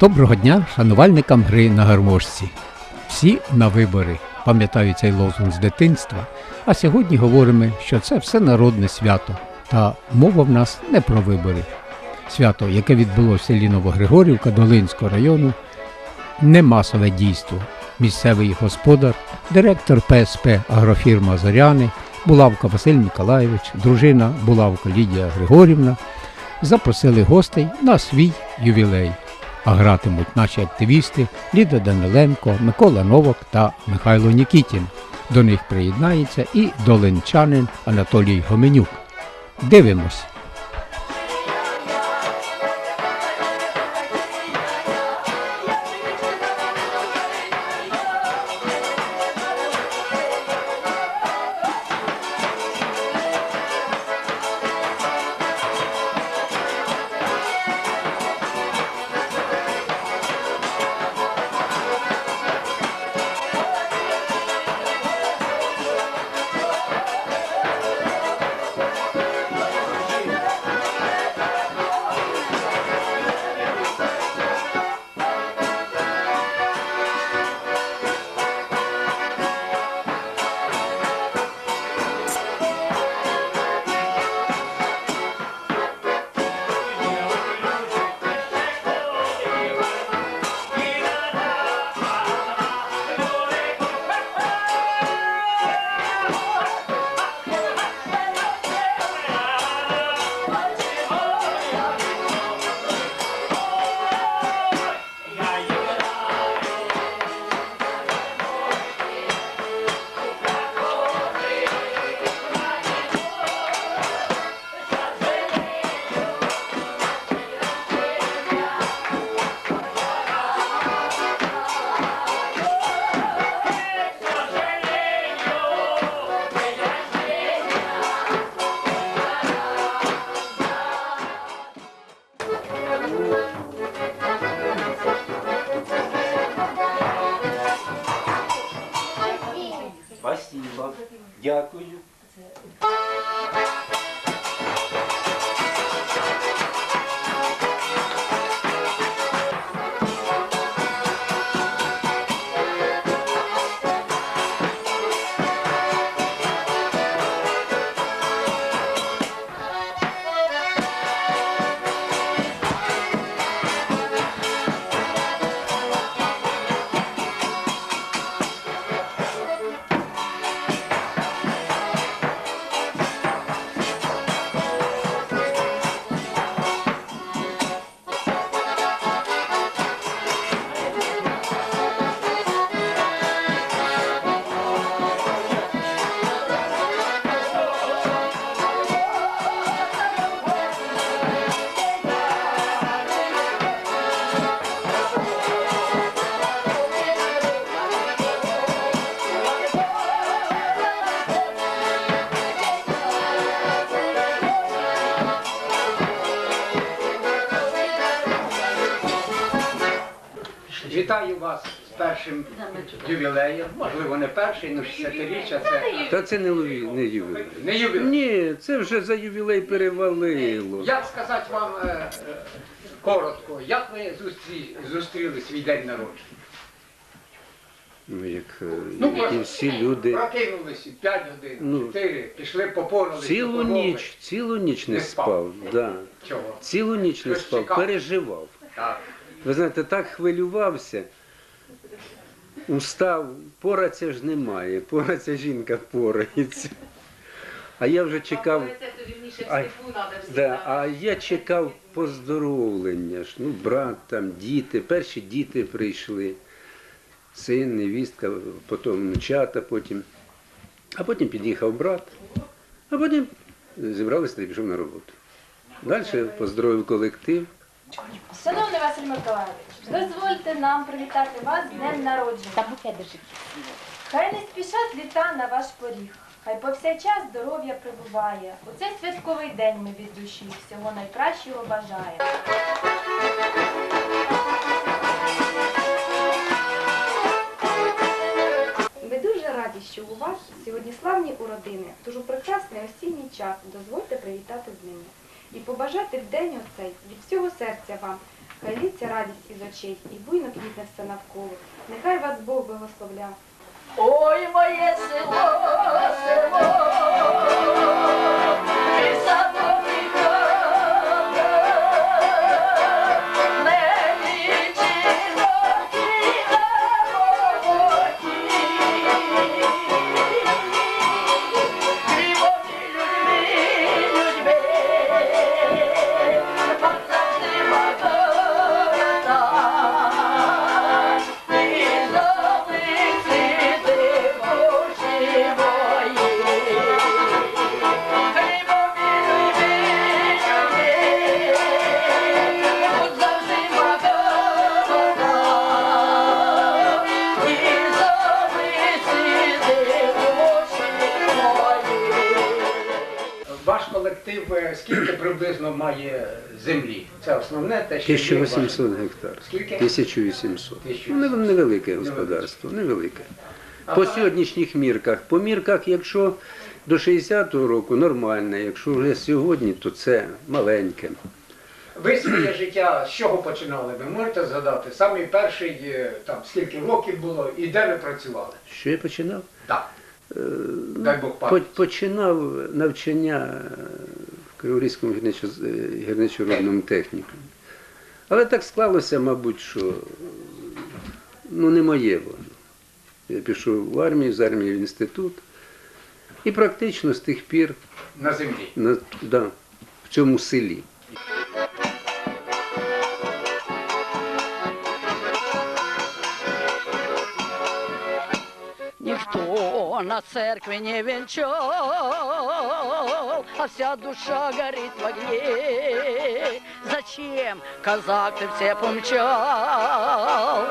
Доброго дня шанувальникам гри на гармошці. Всі на вибори. Пам'ятаю цей лозунг з дитинства. А сьогодні говоримо, що це всенародне свято. Та мова в нас не про вибори. Свято, яке відбулося в селі Новогригорівка Долинського району, не масове дійство. Місцевий господар, директор ПСП агрофірма Зоряни, Булавка Василь Миколаєвич, дружина Булавка Лідія Григорівна запросили гостей на свій ювілей. А гратимуть наші активісти Ліда Даниленко, Микола Новак та Михайло Нікітін. До них приєднається і долинчанин Анатолій Гоменюк. Дивимось. Вітаю вас з першим ювілеєм. Можливо, не перший, але 60-річчя це Та це не, лові- не ювілей. не ювілей. Ні, це вже за ювілей перевалило. Як сказати вам е, е, коротко, як ви зустрі, зустріли свій день народження? Ну, як е, Ну, і всі люди. Прокинулися 5 годин, Ну, 4, пішли попорали. Цілу ніч, цілу ніч не Не спав. спав. Да. Чого? Цілу ніч не Щось спав, чекав. переживав. Так. Ви знаєте, так хвилювався. Устав, пораться ж немає, пораться жінка порається. А я вже чекав. А, да, а я чекав поздоровлення ж. Ну, брат, там, діти, перші діти прийшли. Син, невістка, потім внучата, потім. А потім під'їхав брат, а потім зібралися і пішов на роботу. Далі поздоровив колектив. Шановний Василь Миколаївич, дозвольте нам привітати вас з днем народження. Та букет держи. Хай не спішать літа на ваш поріг. Хай повсякчас здоров'я прибуває. У цей святковий день ми від душі всього найкращого бажаємо. Ми дуже раді, що у вас сьогодні славні уродини, тож у прекрасний осінній час дозвольте привітати з ними. І побажати в день оцей від всього серця вам. Хай літься радість із очей, і буйно квітне все навколо. Нехай вас Бог благословляв. Ой, моє село, село, основне те, що 1800 гектар. Скільки? 1800. 1800. Ну, невелике господарство, невелике. По сьогоднішніх мірках. По мірках, якщо до 60-го року нормальне, якщо вже сьогодні, то це маленьке. Ви своє життя з чого починали? Ви можете згадати? Самий перший, е, там, скільки років було і де ви працювали? Що я починав? Так. Дай Бог По- пам'ять. Починав навчання в Криворізькому е, гірничородному технікумі. Але так склалося, мабуть, що ну, не моє воно. Я пішов в армію, з армії в інститут. І практично з тих пір На землі. на, да, в цьому селі. Никто на церкви не венчал, а вся душа горит в огне. Зачем, казак, ты все помчал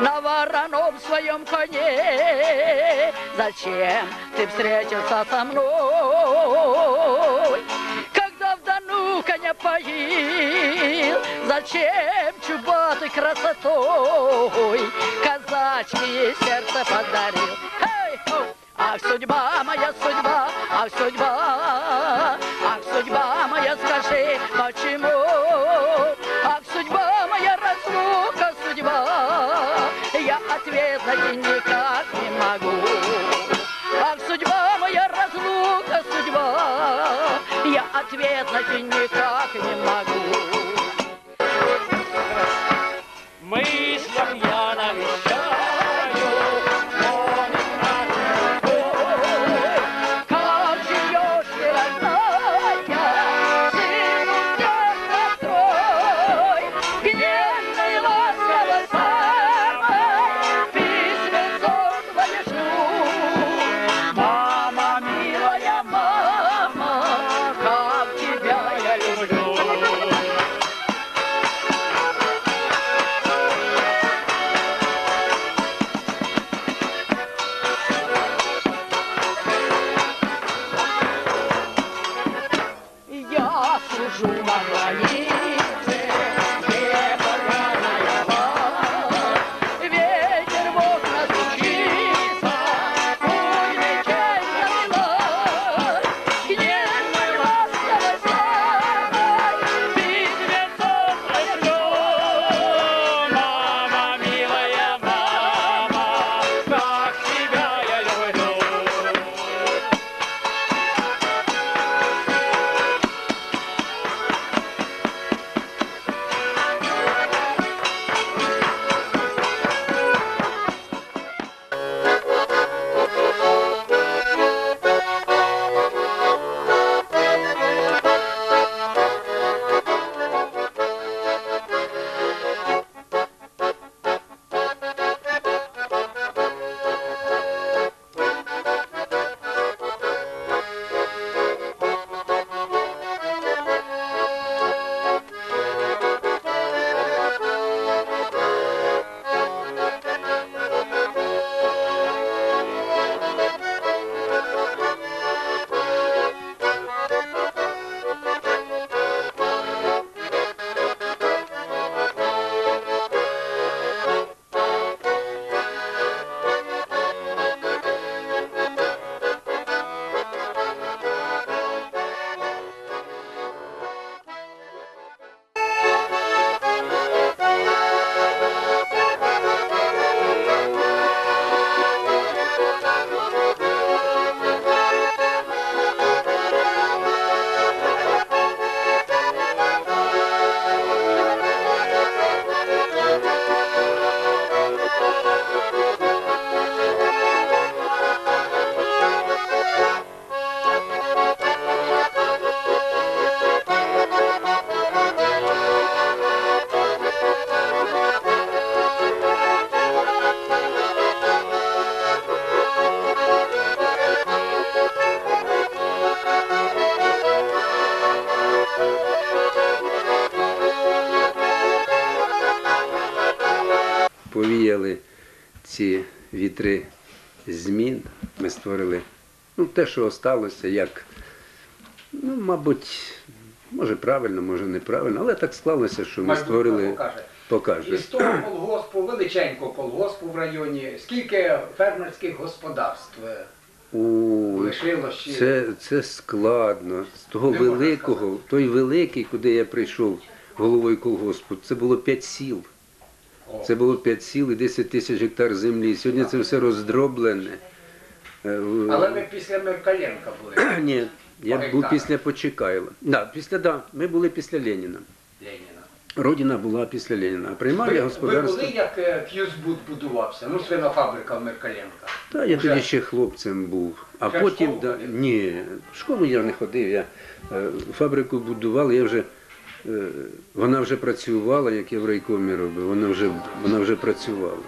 на вороном своем коне? Зачем ты встретился со мной, когда в Дону коня поил? Зачем чубатый красотой казачье сердце подарил? Ах, судьба моя, судьба, ах, судьба, ах, судьба моя, скажи, почему? Ах, судьба моя, разлука, судьба, я ответ найти никак не могу. Ах, судьба моя, разлука, судьба, я ответ найти никак не могу. Мыслям повіяли ці вітри змін. Ми створили ну, те, що осталося, як, ну, мабуть, може правильно, може неправильно, але так склалося, що ми створили покаже. Із того колгоспу, величенького колгоспу в районі, скільки фермерських господарств е, У, лишилось? це, це складно. З того Не великого, той великий, куди я прийшов головою колгоспу, це було п'ять сіл. Це було 5 сіл і 10 тисяч гектар землі. Сьогодні це все роздроблене. Е, Але ми після Меркаленка були Ні, я був після Почекайла. Да, після, да, ми були після Леніна. Леніна. Родина була після Леніна. А Ви, я ви були, як е, будувався, ну свинофабрика в Меркаленка. Та я тоді ще хлопцем був. А Ще в потім, школу да, ходив? ні, в школу я не ходив. Я е, фабрику будував, я вже, вона вже працювала, як я в райкомі робив, вона вже, вона вже працювала.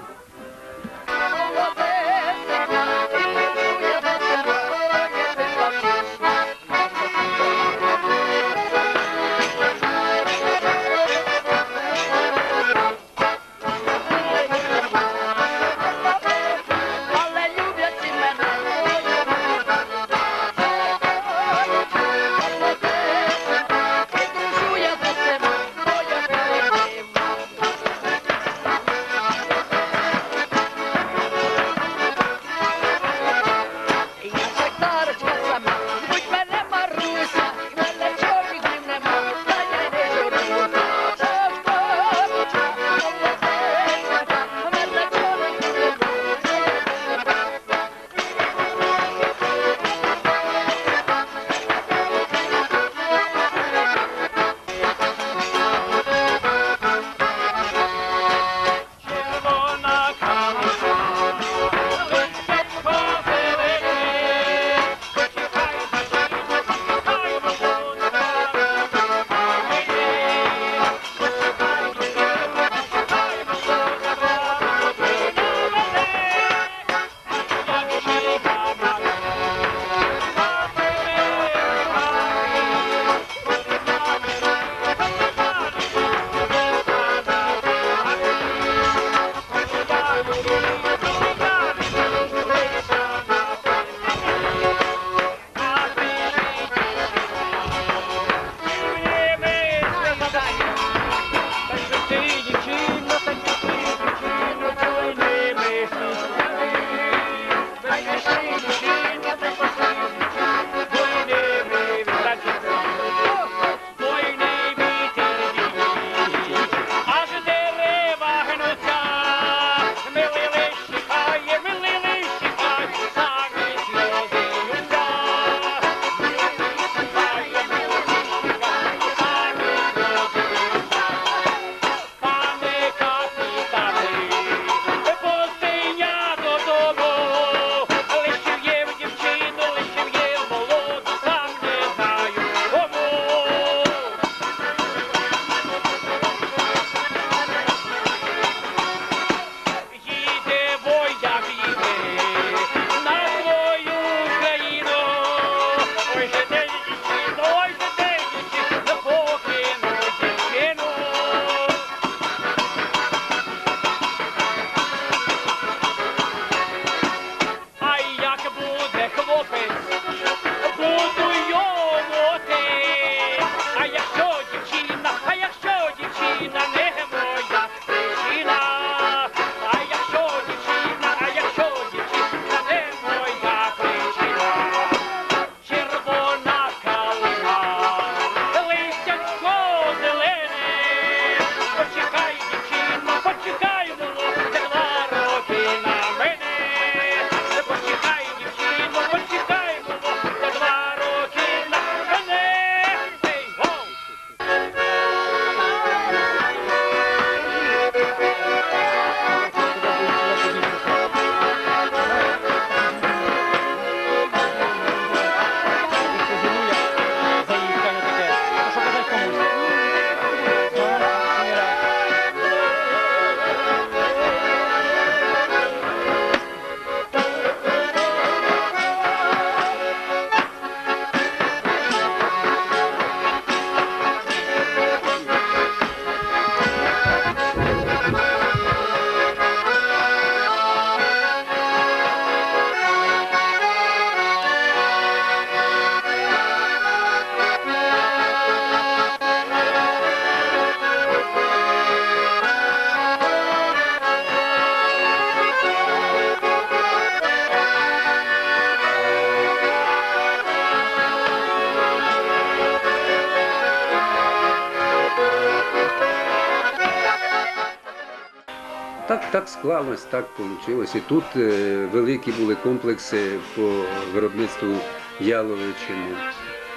Так, так склалось, так вийшло. І тут е, великі були комплекси по виробництву яловичини.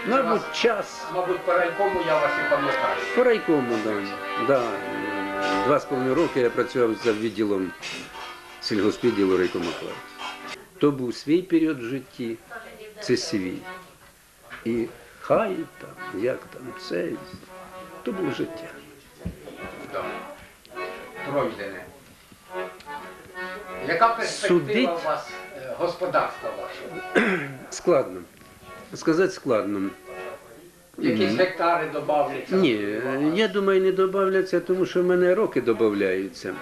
Мабуть, час. Мабуть, по райкому я вас і пам'ятаю. По райкому, да. Да. Два з половиною роки я працював за відділом сільгоспідділу райкому партії. То був свій період в житті, це свій. І хай там, як там, це, то було життя. Пройдене. Яка перспектива Судить? у вас е, господарства вашого? Складно. Сказати складно. Якісь гектари додавляться? Ні, я думаю, не додаються, тому що в мене роки додаються.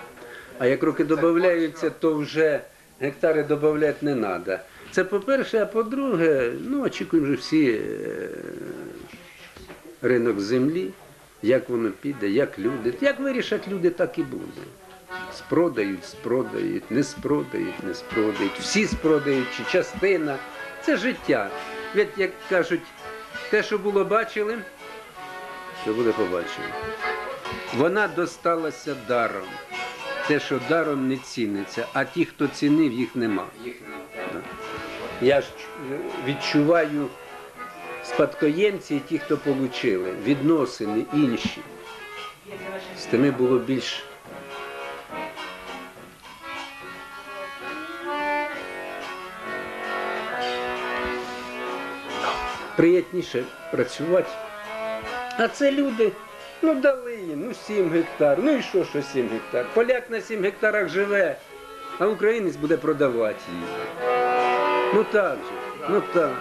А як роки додаються, то вже гектари додати не треба. Це по-перше, а по-друге, ну, очікуємо вже всі е, ринок землі, як воно піде, як люди. Як вирішать люди, так і буде. Спродають, спродають, не спродають, не спродають. Всі спродають, чи частина. Це життя. Ведь, як кажуть, те, що було бачили, що буде побачено. Вона досталася даром. Те, що даром не ціниться, а ті, хто цінив, їх нема. Я ж е, відчуваю спадкоємці і ті, хто отримали, відносини інші. З тими було більш. Приятніше працювати. А це люди, ну дали ну 7 гектар. Ну і що, що 7 гектар? Поляк на 7 гектарах живе, а українець буде продавати її. Ну так же, ну так.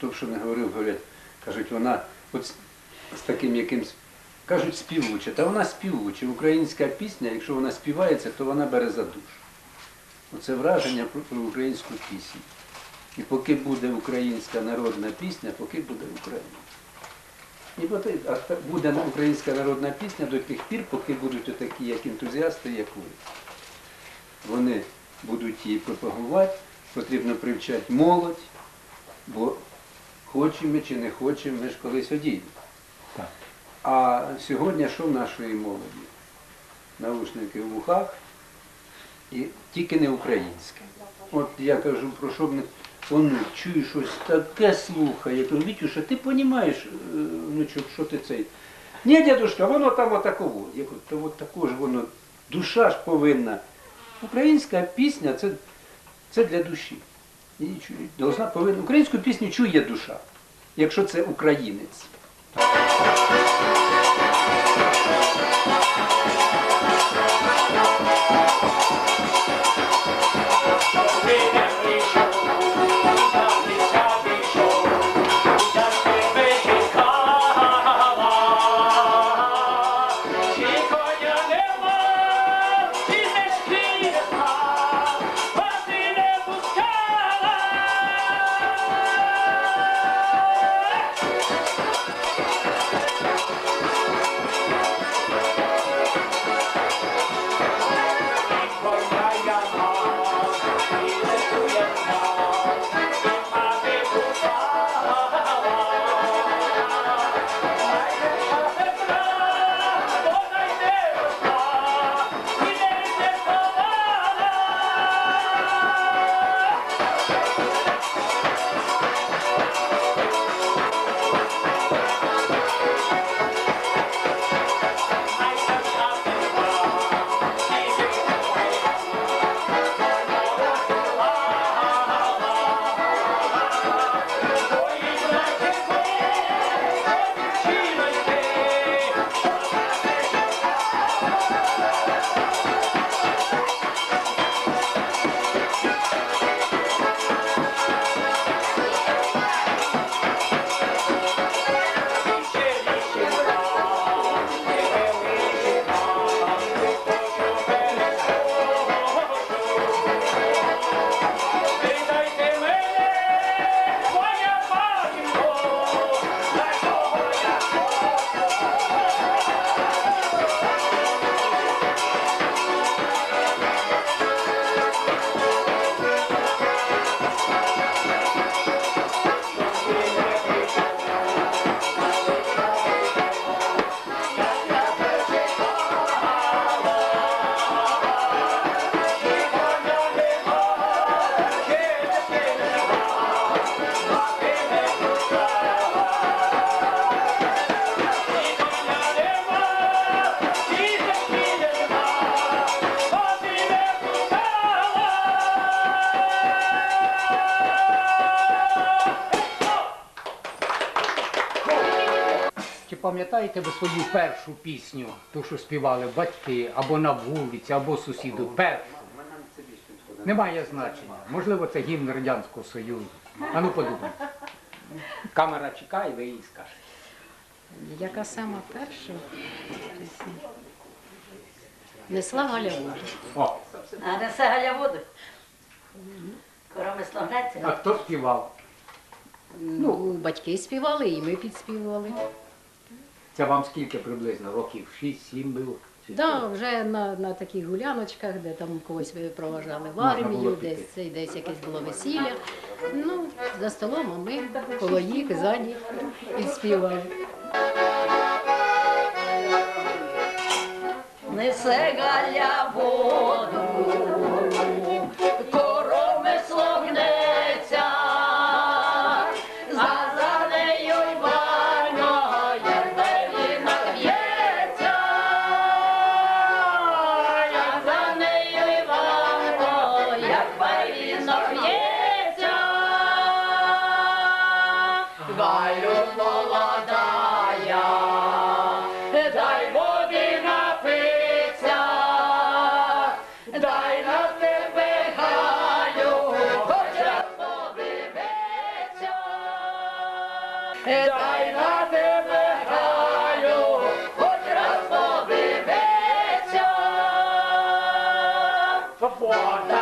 Хто що не говорив, говорять, кажуть, вона от з, таким якимсь, кажуть, співуча. Та вона співуча. Українська пісня, якщо вона співається, то вона бере за душу. Оце враження про, про українську пісню. І поки буде українська народна пісня, поки буде Україна. І поти- а буде українська народна пісня до тих пір, поки будуть такі, як ентузіасти, як ви. Вони будуть її пропагувати, потрібно привчати молодь, бо хочемо ми чи не хочемо, ми ж колись одійдемо. А сьогодні що в нашої молоді? Наушники в вухах і тільки не українське. От я кажу, про що б не. Он чує щось таке слухає. Я кажу, Вітюша, ти розумієш, внучок, що ти цей? Ні, дядушка, воно там отаково. Я кажу, то от також воно, душа ж повинна. Українська пісня це, це для душі. Її чує, должна, повинна, українську пісню чує душа, якщо це українець. Не пам'ятаєте ви свою першу пісню, ту, що співали батьки, або на вулиці, або сусіду? Першу. Немає значення. Можливо, це гімн Радянського Союзу. А ну подумайте. Камера чекає, ви їй скажете. Яка сама перша? Несла Галя воду. О, А несе Галя воду. Коромисло а хто співав? Ну, батьки співали, і ми підспівали. Це вам скільки приблизно? Років 6-7 було? Чи Да, вже на, на таких гуляночках, де там когось ви проважали в Можна армію, піти. десь це десь якесь було весілля. Ну, за столом, а ми коло їх ззаді підспівали. Несе Галя воду, of water.